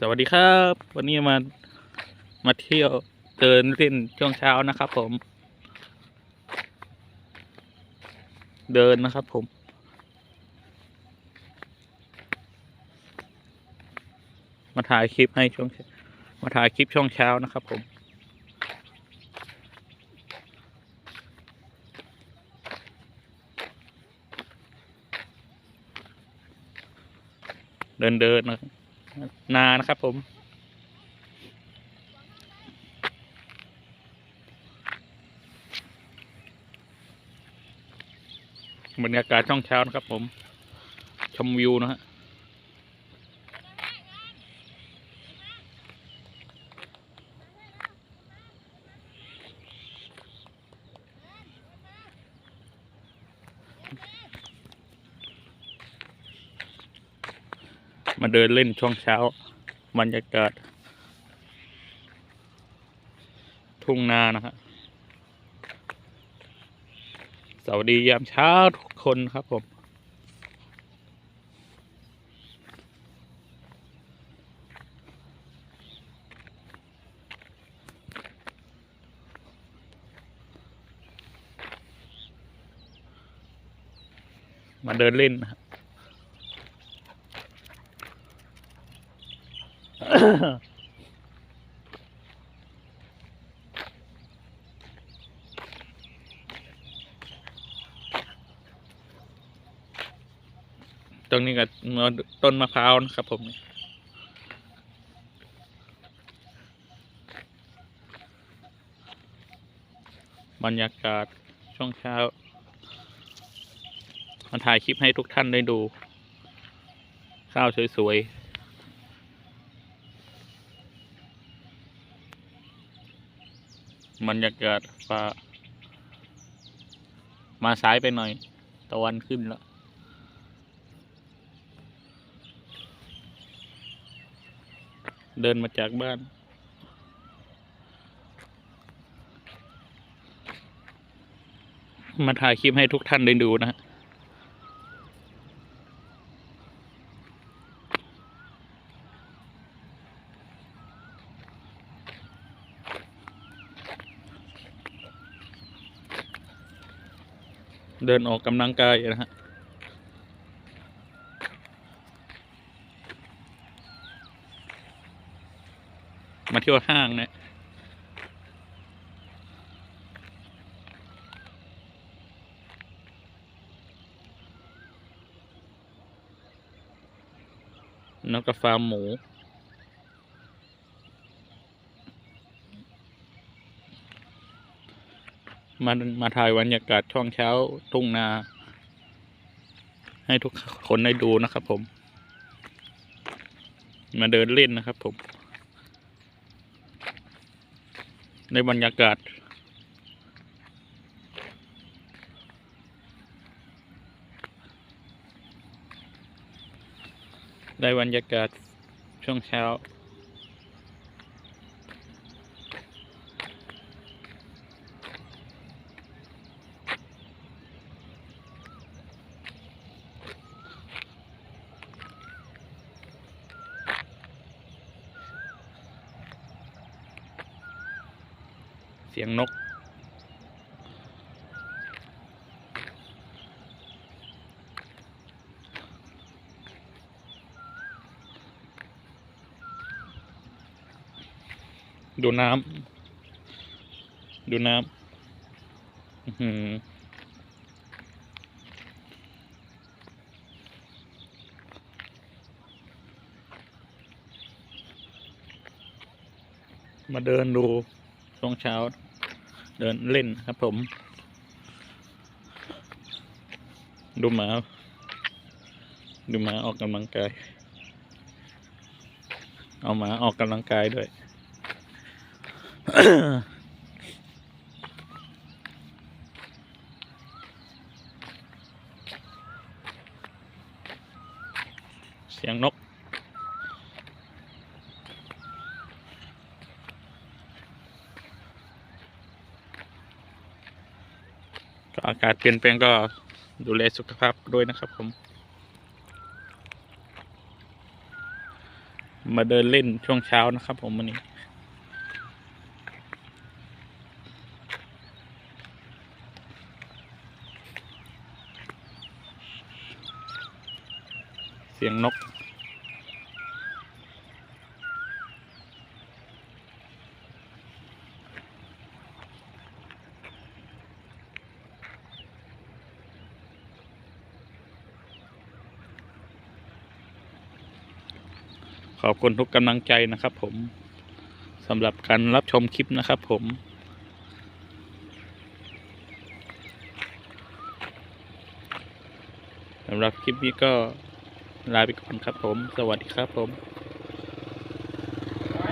สวัสดีครับ วันนี้มามาเที่ยวเดินเล่นช่วงเช้านะครับ ผม เดินนะครับ ผม มาถ่ายคลิปให้ช่วงมาถ่ายคลิปช่วงเช้านะครับ ผมเดินเดินนะครับ นานะครับผม บรรยากาศช่องเช้านะครับผม ชมวิวนะฮะ มาเดินเล่นช่วงเช้าบรรยากาศ ทุ่งนานะฮะสวัสดียามเช้าทุกคนครับผม มาเดินเล่นนะฮะ ตรงนี้ก็ต้นมะพร้าวนะครับผมบรรยากาศช่วงเช้ามาถ่ายคลิปให้ทุกท่านได้ดู ข้าวสวย ๆ บรรยากาศฟ้า มาซ้ายไปหน่อย ตะวันขึ้นแล้ว เดินมาจากบ้าน มาถ่ายคลิปให้ทุกท่านได้ดูนะฮะ เดินออกกำลังกายนะฮะมาเที่ยวห้างเนี่ยแล้วก็ฟาร์มหมู มามาถ่ายบรรยากาศช่วงเช้าทุ่งนา ให้ทุกคนได้ดูนะครับผม มาเดินเล่นนะครับผม ในบรรยากาศ ได้บรรยากาศช่วงเช้า เสียงนก ดูน้ำดูน้ำอื้อหือมาเดินดูช่วงเช้า เดินเล่นครับผม ดูหมา ดูหมาออกกำลังกาย เอาหมาออกกำลังกายด้วยเสียงนก ก็อากาศเปลี่ยนแปลงก็ดูแลสุขภาพด้วยนะครับผม มาเดินเล่นช่วงเช้านะครับผมวันนี้เสียงนก ขอบคุณทุกกำลังใจนะครับ ผมสำหรับการรับชมคลิปนะครับ ผมสำหรับคลิปนี้ก็ลาไปก่อนครับผม สวัสดีครับผม